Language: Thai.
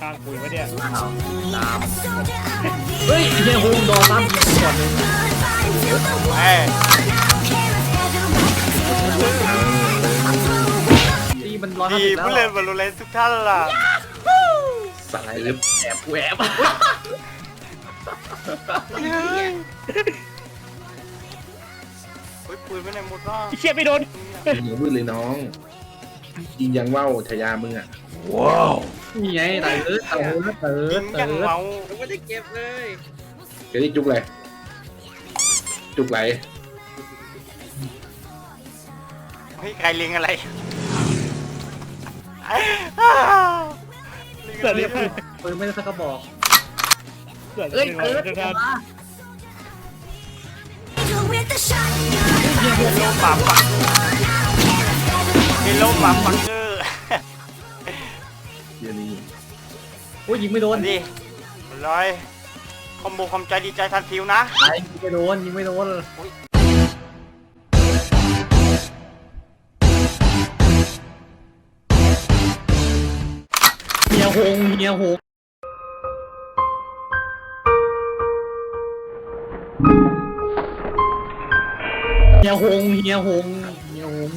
ข้างคุยวะเนี่ยอ้าวตามเฮ้ยไอ้เฮียโฮมโดนตั้มยิงก่อนหนึ่งเอ้ยที่มันร้อยห้าดีสิบแล้วผู้เล่นบอลลูนทุกท่านล่ะสายเล็บแอบแหวบเฮ้ยปืนไม่ไหนหมดว่าไอ้เชี่ยไม่โดนยิงมืดเลยน้องยิงยังว่าวฉายามึงอะ นี่ไงไต่เอิร์ดเติร์ดเติยิร์ดงเติยังร์ดเมาไม่ได้เก็บเลยเดี๋ยวนี้จุกเลยจุกไหลเฮ้ยใครเล็งอะไรเกิดอะไรขึ้นปืนไม่ได้สักกระบอกเกิดอะไรเอ้ยขึ้นเติร์ดทุกเก็ท่าบนมาเฮโลหมาปักเฮโลหมาปักเกอร์ เดี๋ยวนี้โอ้ยยิงไม่โดนดิร้อยคอมโบความใจดีใจทันฟิวนะไอ้ยิงไม่โดนยิงไม่โดนเฮียหงเฮียหงเฮียหงเฮียหง